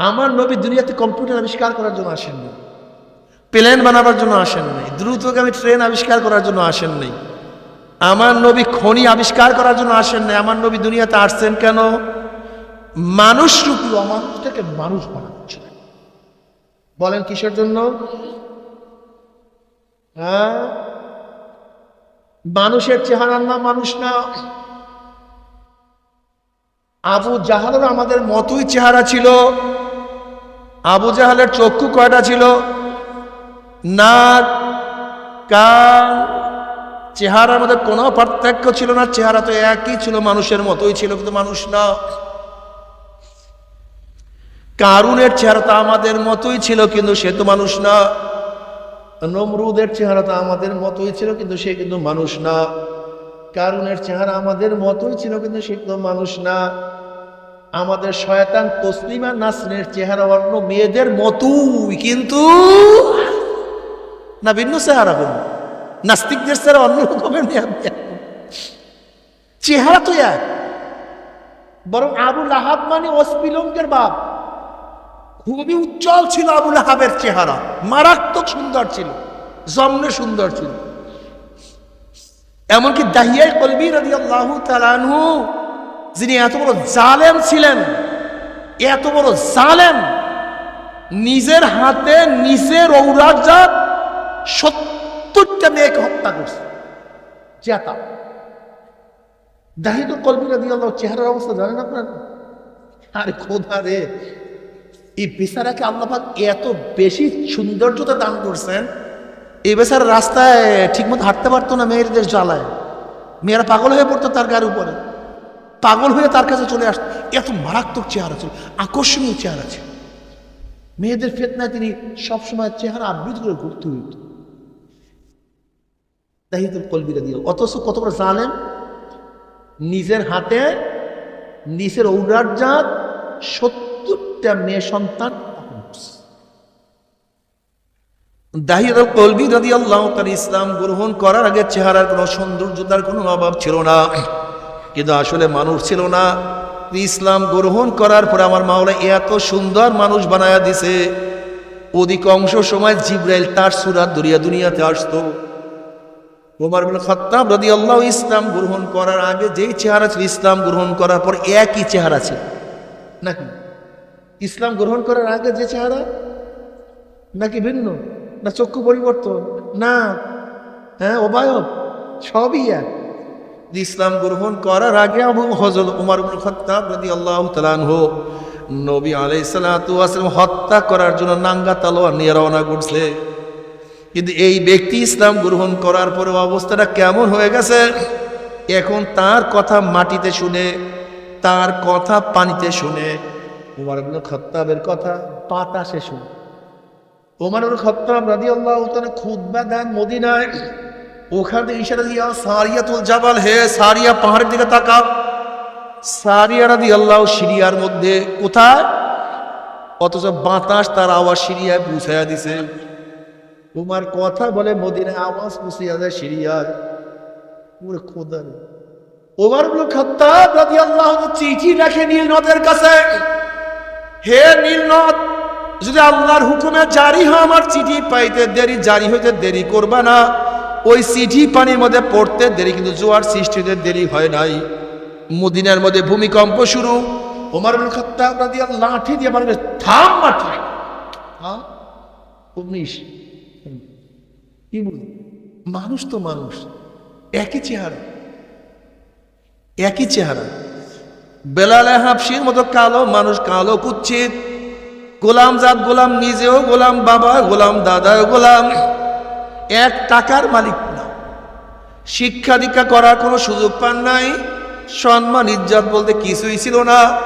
আমার নবী দুনিয়াতে কম্পিউটার আবিষ্কার করার জন্য আসেন আসেননি। প্লেন বানাবার জন্য আসেন নাই দ্রুতগামী ট্রেন আবিষ্কার করার জন্য আসেন নাই আমার নবী খনি আবিষ্কার করার জন্য আসেন নাই আমার নবী দুনিয়াতে আসছেন কেন? মানুষ রূপী অমানুষটাকে মানুষ জন্য বলেন কিসের জন্য? হ্যাঁ? মানুষের চেহারার নাম মানুষ না। আবু জাহালের আমাদের মতোই চেহারা ছিল। আবু জাহালের চক্ষু কয়টা ছিল? নাক, কান, চেহারার মধ্যে কোনো পার্থক্য ছিল না, চেহারা তো একই ছিল, মানুষের মতোই ছিল, কিন্তু মানুষ না। কারুনের চেহারা তো আমাদের মতোই ছিল, কিন্তু সে তো মানুষ না। নমরুদের চেহারা তো আমাদের মতোই ছিল, কিন্তু সে কিন্তু মানুষ না। কারুনের চেহারা আমাদের মতোই ছিল, কিন্তু সে কিন্তু মানুষ না। আমাদের শয়তান তসলিমা নাসনের চেহারা অন্য মেয়েদের মতোই, কিন্তু না ভিন্ন চেহারা কোন নাস্তিকদের চেহারা অন্য রকমের চেহারা তো এক, বরং আবু লাহাব মানে অস্পিলঙ্গের বাপ। খুবই উজ্জ্বল ছিল আবুল হাবের চেহারা, মারাত্মক সুন্দর ছিল, জম্নে সুন্দর ছিল। এমনকি দাহিয়াই কলবি রাজি আল্লাহ তালানহু যিনি এত বড় জালেম ছিলেন, এত বড় জালেম, নিজের হাতে নিজের ঔরাজাত সত্তরটা মেয়েকে হত্যা করছে। চেতা দাহিদুল কলবি রাজি আল্লাহ চেহারার অবস্থা জানেন আপনার? আরে খোদা রে। এই বেচারাকে আল্লাহাক এত বেশি সৌন্দর্যতা দান করছেন, এই বেচারা রাস্তায় ঠিকমতো হাঁটতে পারতো না মেয়েদের জ্বালায়। মেয়েরা পাগল হয়ে পড়তো তার গায়ের উপরে। পাগল হয়ে তার কাছে চলে আসতো। এত মারাত্মক চেহারা ছিল, আকর্ষণীয় চেহারা ছিল। মেয়েদের ফেতনায় তিনি সবসময় চেহারা আবৃত করে ঘুরতে হইত। তাহিদুল কলবিরা দিয়ে অথচ কত করে জালেম। নিজের হাতে নিজের ঔরাজাত সত্তরটা মেয়ে সন্তান দাহিদুল কলবি রাদি আল্লাহ তার ইসলাম গ্রহণ করার আগে চেহারার কোনো সৌন্দর্যতার কোনো অভাব ছিল না। কিন্তু আসলে মানুষ ছিল না। ইসলাম গ্রহণ করার পরে আমার মাওলা এত সুন্দর মানুষ বানায়া দিছে। অধিকাংশ সময় জিব্রাইল তার সুরাত দরিয়া দুনিয়াতে আসতো। ওমর বিন খাত্তাব রাদি আল্লাহ ইসলাম গ্রহণ করার আগে যেই চেহারা ছিল, ইসলাম গ্রহণ করার পর একই চেহারা ছিল। নাকি? ইসলাম গ্রহণ করার আগে যে চেহারা? নাকি ভিন্ন? না চক্ষু পরিবর্তন? না। হ্যাঁ অবায়ব? সবই এক। ইসলাম গ্রহণ করার আগে আবু হজরত উমর খাত্তাব রাদিয়াল্লাহু তাআলা আনহু নবী সালাতু ওয়াসালাম হত্যা করার জন্য নাঙ্গা তলোয়ার নিয়ে রওনা করছে। কিন্তু এই ব্যক্তি ইসলাম গ্রহণ করার পরে অবস্থাটা কেমন হয়ে গেছে? এখন তার কথা মাটিতে শুনে, তার কথা পানিতে শুনে, উমর খাত্তাবের কথা বাতাসে শুনে। ইবনে খাত্তাব আল্লাহ তাআলা খুতবা দেন মদিনায়। ওখান থেকে ইশারা দিয়া, সারিয়াতুল জাবাল হে সারিয়া পাহাড়ের দিকে তাকাও। সারিয়া রাদিয়াল্লাহু সিরিয়ার মধ্যে কোথায়? অথচ বাতাস তার আওয়াজ সিরিয়ায় পৌঁছায়া দিছে। তোমার কথা বলে মদিনায় আওয়াজ পৌঁছিয়া যায় সিরিয়ায় ওরে খোদা ওমর ইবনে খাত্তাব রাদিয়াল্লাহু চিঠি রাখে নীল কাছে। হে নীল নদ, যদি আল্লাহর হুকুমে জারি হয় আমার চিঠি, পাইতে দেরি, জারি হইতে দেরি করবা না। ওই চিঠি পানির মধ্যে পড়তে দেরি, কিন্তু জোয়ার সৃষ্টি হতে দেরি হয় নাই। মদিনার মধ্যে ভূমিকম্প শুরু। ওমর খাত্তাব লাঠি দিয়ে মারবে। থাম মাঠে। হ্যাঁ উনিশ। মানুষ তো মানুষ। একই চেহারা। একই চেহারা। বেলালে হাফসির মতো কালো মানুষ, কালো কুচ্ছিত। গোলাম জাত গোলাম নিজেও গোলাম, বাবা গোলাম, দাদাও গোলাম। এক টাকার মালিক না। শিক্ষা দীক্ষা করার কোনো সুযোগ পান নাই। সম্মান, ইজ্জত বলতে কিছুই ছিল না।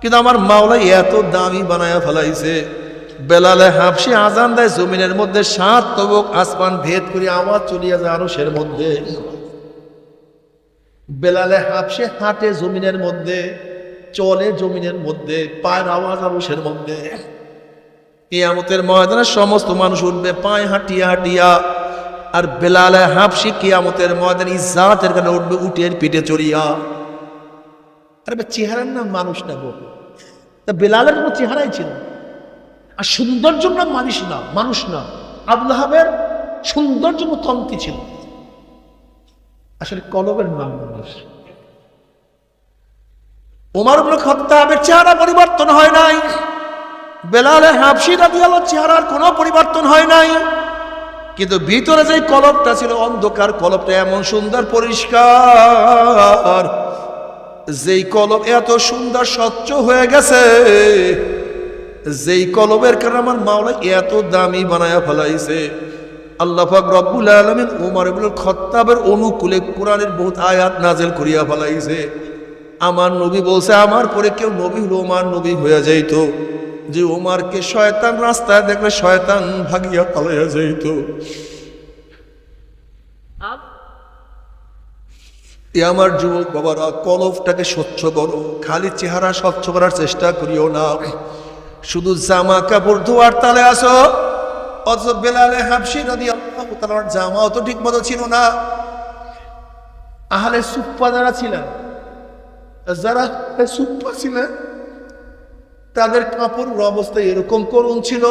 কিন্তু আমার মাওলা এত দামি বানায়া ফেলাইছে। বেলালে হাফসি আজান দেয়, জমিনের মধ্যে সাত তবক আসমান ভেদ করে আওয়াজ চলিয়া যায় আরসের মধ্যে। বেলালে হাফসে হাঁটে জমিনের মধ্যে, চলে জমিনের মধ্যে, পায়ের আওয়াজ আরসের মধ্যে। কিয়ামতের ময়দানে সমস্ত মানুষ উঠবে, পায়ে হাঁটিয়া হাঁটিয়া। আর বেলালে হাফসি কিয়ামতের ময়দানে ইজাতের কারণে উঠবে, উটের পিঠে চড়িয়া। আরে চেহারার নাম মানুষ না গো। তা বেলালের কোনো চেহারাই ছিল আর সৌন্দর্য না মানুষ না মানুষ না। আবলাহাবের সৌন্দর্য তন্ত্রী ছিল আসলে কলবের নাম মানুষ। ওমর ইবনে খাত্তাবের চেহারা পরিবর্তন হয় নাই। বেলালে হাফসি রাদিয়াল্লাহু চেহারার কোনো পরিবর্তন হয় নাই। কিন্তু ভিতরে যে কলবটা ছিল, অন্ধকার কলবটা এমন সুন্দর, পরিষ্কার। যেই কলব এত সুন্দর, স্বচ্ছ হয়ে গেছে, যেই কলবের কারণে আমার মাওলা এত দামি বানায়া ফেলাইছে। আল্লাহ পাক রব্বুল আলামিন ইবনে খাত্তাবের অনুকূলে কোরআনের বহুত আয়াত নাজেল করিয়া ফেলাইছে। আমার নবী বলছে, আমার পরে কেউ নবী হলো ওমার নবী হয়ে যাইতো। যে ওমারকে শয়তান রাস্তায় দেখলে শয়তান ভাগিয়া পালাইয়া যাইতো। এ আমার যুবক বাবারা কলফটাকে স্বচ্ছ করো খালি চেহারা স্বচ্ছ করার চেষ্টা করিও না। শুধু জামা কাপড় ধোয়ার তালে আসো অথচ বেলালে হাফসি নদী তার জামাও তো ঠিক মতো ছিল না। আহলে সুপ্পা যারা ছিলেন যারা সুপ্পা ছিলেন তাদের কাপড়ের অবস্থা এরকম করুন ছিল,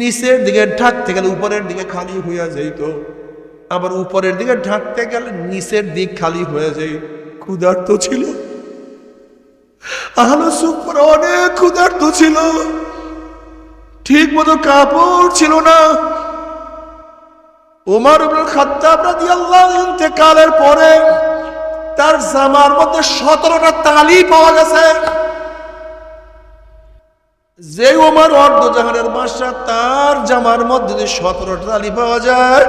নিচের দিকে ঢাকতে গেলে উপরের দিকে খালি হইয়া যাইত। আবার উপরের দিকে ঢাকতে গেলে নিচের দিক খালি হয়ে যায় ক্ষুধার্ত ছিল। আহলো সুপার অনেক ক্ষুধার্ত ছিল। ঠিক মতো কাপড় ছিল না। ওমর খাত্তাব রাদিয়াল্লাহু ইন্তেকালের পরে তার জামার মধ্যে সতেরোটা তালি পাওয়া গেছে। যে ওমর অর্ধ জাহানের বাসা, তার জামার মধ্যে যদি সতেরোটা তালি পাওয়া যায়।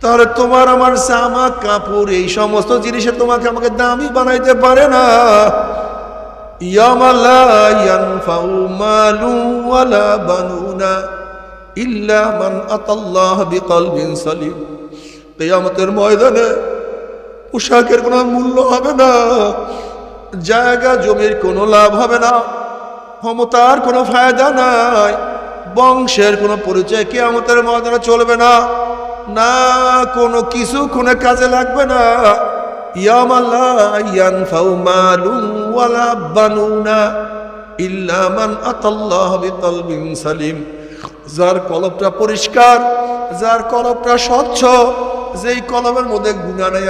তাহলে তোমার আমার জামা, কাপড়, এই সমস্ত জিনিসে তোমাকে আমাকে দামি বানাইতে পারে না। সালিম। ময়দানে পোশাকের কোনো মূল্য হবে না, জায়গা জমির কোনো লাভ হবে না। ক্ষমতার কোনো ফায়দা নাই। বংশের কোনো পরিচয় কেয়ামতের ময়দানে চলবে না। না, কোনো কিছু কোনো কাজে লাগবে না। সালিম। যার পরিষ্কার, যার স্বচ্ছ কলমের মধ্যে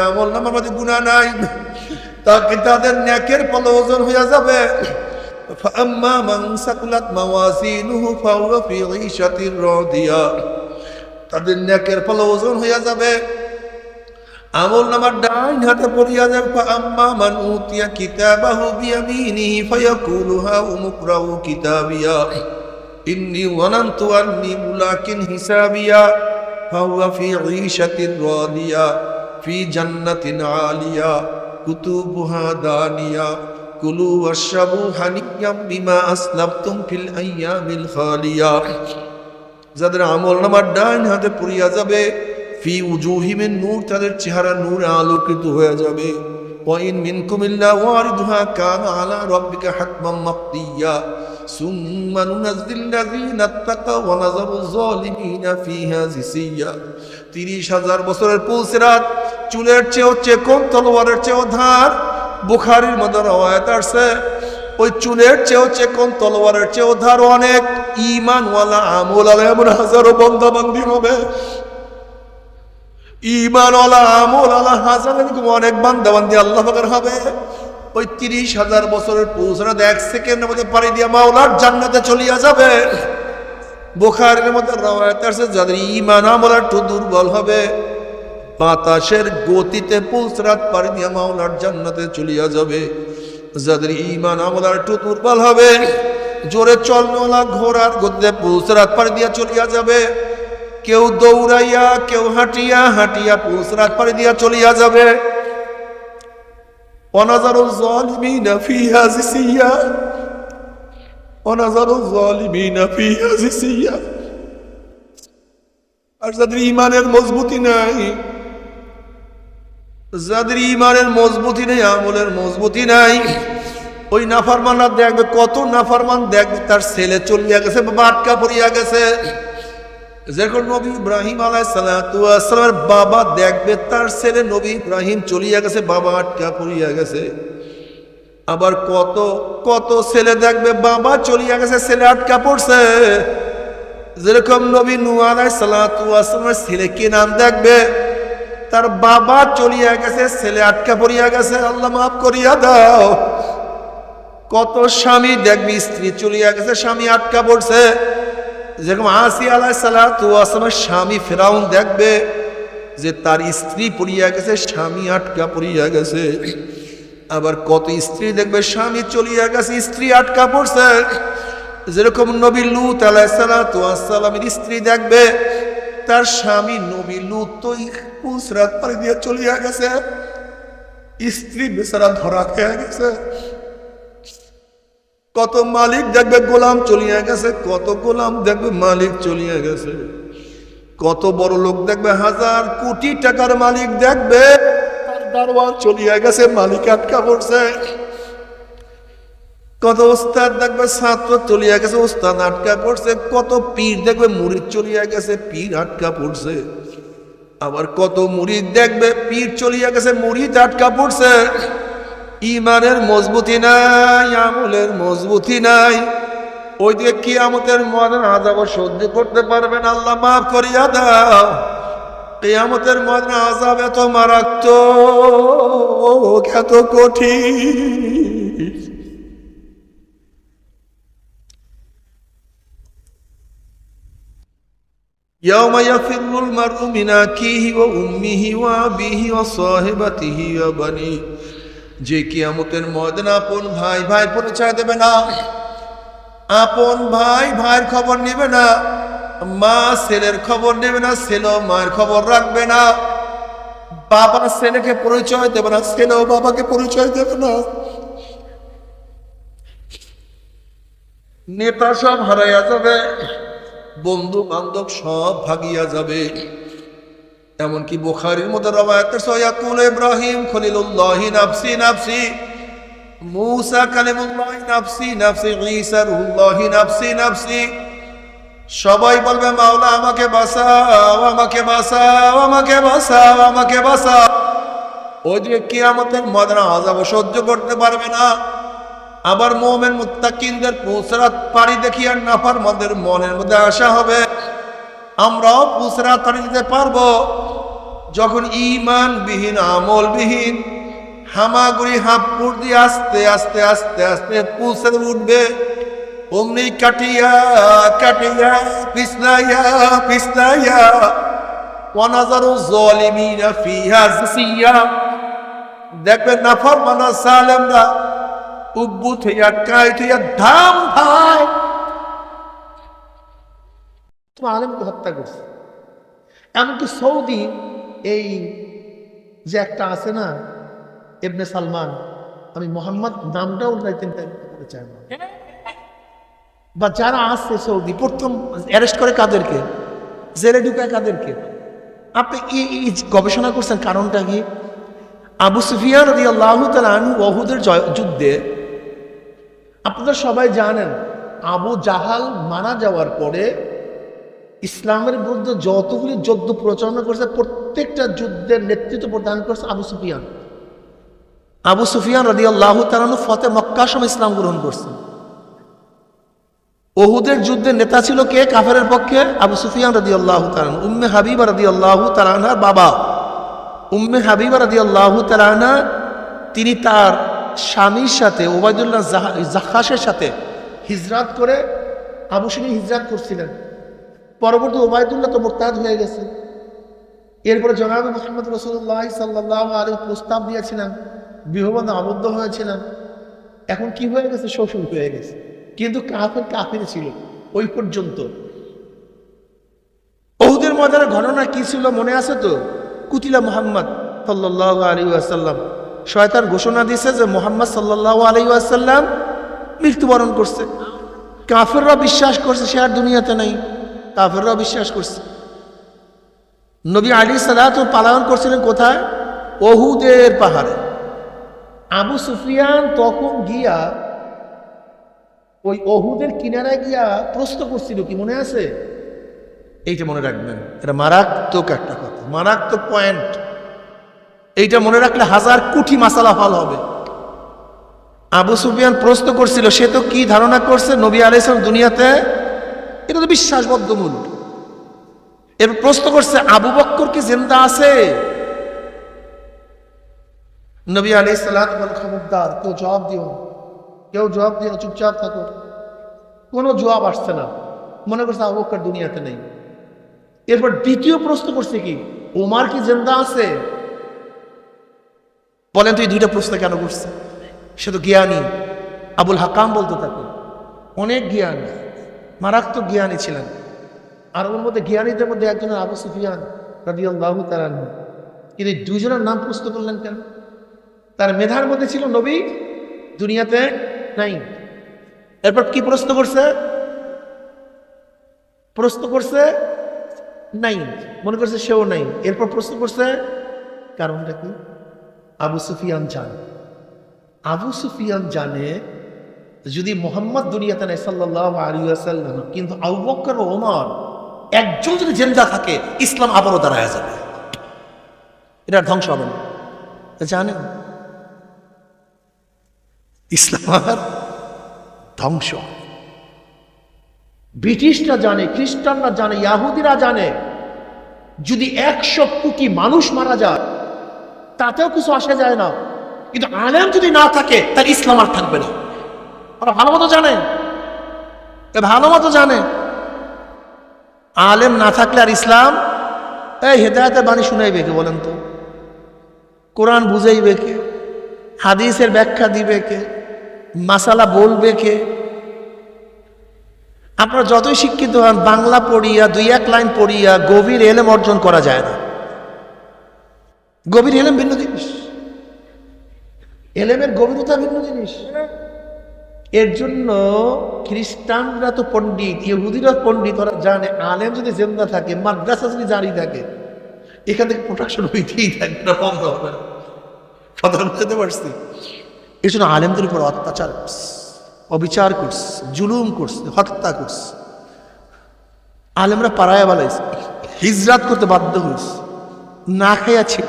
আমল নামার মধ্যে নাই, তাকে তাদের ন্যাকের ফল ওজন হইয়া যাবে। فأما من ثقلت موازينه فهو في عيشة راضية তাদের ন্যাকের ফল ওজন হইয়া যাবে আমল নামার ডাইন হাতে পড়িয়া যাবে আম্মা মান উতিয়া কিতাবাহু বিয়ামিনিহি ফায়াকুলু হা উমুকরাউ কিতাবিয়া ইন্নি ওয়ানান্তু আন্নি মুলাকিন হিসাবিয়া ফাহুয়া ফি ঈশাতিন রাদিয়া ফি জান্নাতিন আলিয়া কুতুবুহা দানিয়া কুলু ওয়াশরাবু হানিয়াম বিমা আসলাফতুম ফিল আইয়ামিল খালিয়া। যাদের আমল নামার ডাইন হাতে পড়িয়া যাবে, ফি উজুহিমের নূর, তাদের চেহারা নূর আলোকিত হয়ে যাবে। ওয়াইন মিনকুম ইল্লা ওয়ারিদুহা কানা আলা রাব্বিকা হাতমান মাকদিয়া। সুম্মা নুনাজ্জিল লাযিনা তাকাও ওয়া নাযারু যালিমিনা ফিহা জিসিয়া 30000 বছরের পুলসিরাত চুলের চেয়েও চেকন তলোয়ারের চেয়েও ধার। বুখারীর মধ্যে রওয়ায়াত আসছে, ওই চুলের চেয়েও চেকন, তলোয়ারের চেয়েও ধার অনেক ইমানওয়ালা আমল আলা এমন হাজারো বন্দাবান্দি হবে। ইমানওয়ালা আমল আলা হাজার এরকম অনেক বান্দাবান্দি আল্লাহ পাকের হবে। ওই তিরিশ হাজার বছরের পৌঁছানো এক সেকেন্ডের মধ্যে পাড়ি দিয়া মাওলার জান্নাতে চলিয়া যাবে। বোখারের মধ্যে রওয়ায়াত আছে যাদের ইমান আমল একটু দুর্বল হবে। বাতাসের গতিতে পুলসরাত পাড়ি দিয়া মাওলার জান্নাতে চলিয়া যাবে। যাদের ইমান আমলার একটু দুর্বল হবে, জোরে চলনওয়ালা ঘোড়ার গতিতে পুলসরাত পাড়ি দিয়া চলিয়া যাবে। কেউ দৌড়াইয়া, কেউ হাঁটিয়া হাঁটিয়া পুলসরাত পাড়ি দিয়া চলিয়া যাবে। অনাজারুল জালিমিনা ফিহা জিসিয়া, অনাজারুল জালিমিনা ফিহা জিসিয়া। আর যাদের ইমানের মজবুতি নাই যাদের ইমানের মজবুতি নেই, আমলের মজবুতি নাই, ওই নাফারমানরা দেখবে, কত নাফারমান দেখবে, তার ছেলে চলিয়া গেছে বা আটকা পড়িয়া গেছে। যেরকম নবী ইব্রাহিম আলাইসালামের বাবা দেখবে, তার ছেলে নবী ইব্রাহিম চলিয়া গেছে বাবা আটকা পড়িয়া গেছে। আবার কত কত ছেলে দেখবে, বাবা চলিয়া গেছে, ছেলে আটকা পড়ছে। যেরকম নবী নুয়ালাই সালামের ছেলে কি নাম দেখবে? তার বাবা চলিয়া গেছে, ছেলে আটকা পড়িয়া গেছে। আল্লাহ মাফ করিয়া দাও। কত স্বামী দেখবি, স্ত্রী চলিয়া গেছে, স্বামী আটকা পড়ছে। যেরকম আসি আলাহ সালামের স্বামী ফেরাউন দেখবে যে তার স্ত্রী পড়িয়া গেছে, স্বামী আটকা পড়িয়া গেছে। আবার কত স্ত্রী দেখবে, স্বামী চলিয়া গেছে, স্ত্রী আটকা পড়ছে। যেরকম নবী লুত আলাইসালামের স্ত্রী দেখবে তার স্বামী নবী লুত তো পুসরাত দিয়ে চলিয়া গেছে। স্ত্রী বেচারা ধরা খেয়ে গেছে। কত মালিক দেখবে গোলাম চলিয়া গেছে, কত গোলাম দেখবে মালিক চলিয়া গেছে। কত বড় লোক দেখবে, হাজার কোটি টাকার মালিক দেখবে। দারোয়ান চলিয়া গেছে, মালিক আটকা পড়ছে। কত ওস্তাদ দেখবে, ছাত্র চলিয়া গেছে ওস্তাদ আটকা পড়ছে, কত পীর দেখবে মুড়িদ চলিয়া গেছে, পীর আটকা পড়ছে। আবার কত মুড়িদ দেখবে, পীর চলিয়া গেছে মুড়িদ আটকা পড়ছে। ইমানের মজবুতি নাই, আমলের মজবুতি নাই। ওই দিকে কিয়ামতের মদের আজাব সহ্য করতে পারবেন আল্লাহ মাফ করিয়া দাও। কিয়ামতের মদের আজাব এত মারাত্মক, এত কঠিন। يوم يفر المرء من أخيه وأمه وأبيه وصاحبته وبنيه যে কিয়ামতের ময়দান আপন ভাই ভাই পরিচয় দেবে না আপন ভাই ভাইয়ের খবর নেবে না মা ছেলের খবর নেবে না ছেলে মায়ের খবর রাখবে না বাবা ছেলেকে পরিচয় দেবে না ছেলেও বাবাকে পরিচয় দেবে না নেতা সব হারাইয়া যাবে বন্ধু বান্ধব সব ভাগিয়া যাবে। এমনকি বোখারির মধ্যে রবায়াত সয়াকুল ইব্রাহিম খলিলুল্লাহি নাফসি নাফসি, মুসা কালিমুল্লাহি নাফসি নাফসি, ঈসা রুহুল্লাহি নাফসি নাফসি। সবাই বলবে, মাওলা, আমাকে বাঁচাও আমাকে বাঁচাও আমাকে বাঁচাও আমাকে বাঁচাও। ওই যে কিয়ামতের মদনা আজাব সহ্য করতে পারবে না। আবার মোমেন মুত্তাকিনদের পুসরাত পাড়ি দেখিয়া নাফার মদের মনের মধ্যে আশা হবে। আমরাও পুসরাত পাড়ি দিতে পারব। যখন ইমান বিহীন আমল বিহীন হামাগুড়ি হাঁপুর দিয়ে আস্তে আস্তে আস্তে আস্তে পুসরে উঠবে। অমনি কাটিয়া কাটিয়া পিছনাইয়া পিছনাইয়া ওয়ানাজারু জালিমিনা ফিহা দেখবেন নাফর মানা সালেমরা উব্বুত হইয়া কাইট হইয়া ধাম ভাই। তোমার আলেমকে হত্যা করছে? এমনকি সৌদি এই যে একটা আছে না এবনে সালমান, আমি মোহাম্মদ নামটাও করতে চাই না বা যারা আছে সৌদি, প্রথম অ্যারেস্ট করে কাদেরকে? জেলে ঢুকায় কাদেরকে? আপনি এই গবেষণা করছেন কারণটা কি? আবু সুফিয়ান রদি আল্লাহ তালু ওহুদের জয়- যুদ্ধে আপনারা সবাই জানেন, আবু জাহাল মারা যাওয়ার পরে ইসলামের বিরুদ্ধে যতগুলি যুদ্ধ প্রচারণা করছে, প্রত্যেকটা যুদ্ধের নেতৃত্ব প্রদান করছে আবু সুফিয়ান। আবু সুফিয়ান রদি আল্লাহ তালানু ফতে মক্কার সময় ইসলাম গ্রহণ করছেন ওহুদের যুদ্ধের নেতা ছিল কে? কাফেরের পক্ষে আবু সুফিয়ান রদি আল্লাহ তালান উম্মে হাবিবা রদি আল্লাহ তালানার বাবা। উম্মে হাবিবা রদি আল্লাহ তালানা তিনি তার স্বামীর সাথে, ওবায়দুল্লাহ জাহা- জাখাসের সাথে হিজরাত করে আবু সিনি হিজরাত করছিলেন। পরবর্তী ওবায়দুল্লাহ তো মোরতাদ হয়ে গেছে। এরপরে জনাব মোহাম্মদ রসুল্লাহ সাল্লাহ আলী প্রস্তাব দিয়েছিলেন বিহবন্ধ আবদ্ধ হয়েছিলেন। এখন কি হয়ে গেছে? শ্বশুর হয়ে গেছে। কিন্তু কাফের কাফের ছিল ওই পর্যন্ত। ঘটনা কি ছিল মনে আছে তো? কুতিলা মোহাম্মদ সাল্লাহ আলী আসাল্লাম শয়তান ঘোষণা দিয়েছে যে মোহাম্মদ সাল্লাহ আলী আসাল্লাম মৃত্যুবরণ করছে। কাফেররা বিশ্বাস করছে সে আর দুনিয়াতে নাই। কাফেররা বিশ্বাস করছে। নবী আলী সালাত পালায়ন করছিলেন কোথায়? অহুদের পাহাড়ে। আবু সুফিয়ান তখন গিয়া ওই অহুদের কিনারায় গিয়া প্রশ্ন করছিল, কি মনে আছে? এইটা মনে রাখবেন, এটা মারাত্মক একটা কথা, মারাত্মক পয়েন্ট এইটা মনে রাখলে হাজার কোটি মাসালা ফল হবে। আবু সুফিয়ান প্রশ্ন করছিল, সে তো কি ধারণা করছে নবী আলাইসলাম দুনিয়াতে? এটা তো বিশ্বাসবদ্ধ মূল। এর প্রশ্ন করছে, আবু বক্কর কি জিন্দা আছে? নবী আলাই সালাত খবরদার, কেউ জবাব দিও। কেউ জবাব দিও, চুপচাপ থাকো। কোনো জবাব আসছে না। মনে করছে আবু বক্কর দুনিয়াতে নেই। এরপর দ্বিতীয় প্রশ্ন করছে কি, ওমার কি জিন্দা আছে? বলেন তুই দুইটা প্রশ্ন কেন করছে? সে তো জ্ঞানী। আবুল হাকাম বলতো তাকে অনেক জ্ঞানী, মারাত্মক জ্ঞানী ছিলেন। আর ওর মধ্যে জ্ঞানীদের মধ্যে একজনের আবু সুফিয়ান রাজি আল্লাহ তালান কিন্তু দুজনের নাম প্রশ্ন করলেন কেন? তার মেধার মধ্যে ছিল নবী, দুনিয়াতে নাই। এরপর কি প্রশ্ন করছে? প্রশ্ন করছে, নাই। মনে করছে সেও নাই। এরপর প্রশ্ন করছে, কারণটা কি? আবু সুফিয়ান জানে। আবু সুফিয়ান জানে যদি মোহাম্মদ দুনিয়াতে নেই সাল্লাহ আলী আসাল্লাম কিন্তু আবু বক্কর ওমর একজন যদি জেন্দা থাকে, ইসলাম আবারও দাঁড়ায় যাবে। এটা ধ্বংস হবে না। জানেন? ইসলাম আর ধ্বংস। ব্রিটিশরা জানে, খ্রিস্টানরা জানে, ইয়াহুদিরা জানে, যদি একশো কোটি মানুষ মারা যায় তাতেও কিছু আসা যায় না। কিন্তু আলেম যদি না থাকে, তার ইসলাম আর থাকবে না। ওরা ভালো মতো জানে। ভালো মতো জানে। আলেম না থাকলে আর ইসলাম? এই হেদায়তের বাণী শুনাইবে কে বলেন তো? কোরআন বুঝাইবে কে? হাদিসের ব্যাখ্যা দিবে কে? মাসালা বলবে কে? আপনারা যতই শিক্ষিত হন, বাংলা পড়িয়া, দুই এক লাইন পড়িয়া গভীর এলেম অর্জন করা যায় না। গভীর এলেম ভিন্ন জিনিস। এলেমের গভীরতা ভিন্ন জিনিস। এর জন্য খ্রিস্টানরা তো পণ্ডিত, ইহুদিরা পণ্ডিত, ওরা জানে, আলেম যদি জেন্দা থাকে, মাদ্রাসা যদি জারি থাকে, এখান থেকে প্রোটেকশন হইতেই বুঝতে পারছি? এই জন্য আলেমদের উপর অত্যাচার করছে, অবিচার করছে, জুলুম করছে, হত্যা করছে। আলেমরা পাড়ায় বালাইছে হিজরাত করতে বাধ্য হয়েছে, না খাইয়া ছিল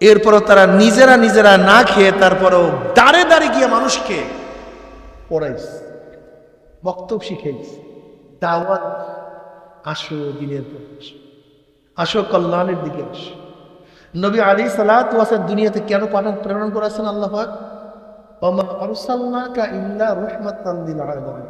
এরপরও তারা নিজেরা নিজেরা না খেয়ে তারপরও দাঁড়ে দাঁড়ে গিয়ে মানুষকে পড়াইছে, বক্তব্য শিখাইছে। দাওয়াত আসো দিনের পর আসো। কল্যাণের দিকে আসো। নবী আলী সালাত ওয়াসান দুনিয়াতে কেন পাঠান প্রেরণ করেছেন আল্লাহ লিল আলামিন।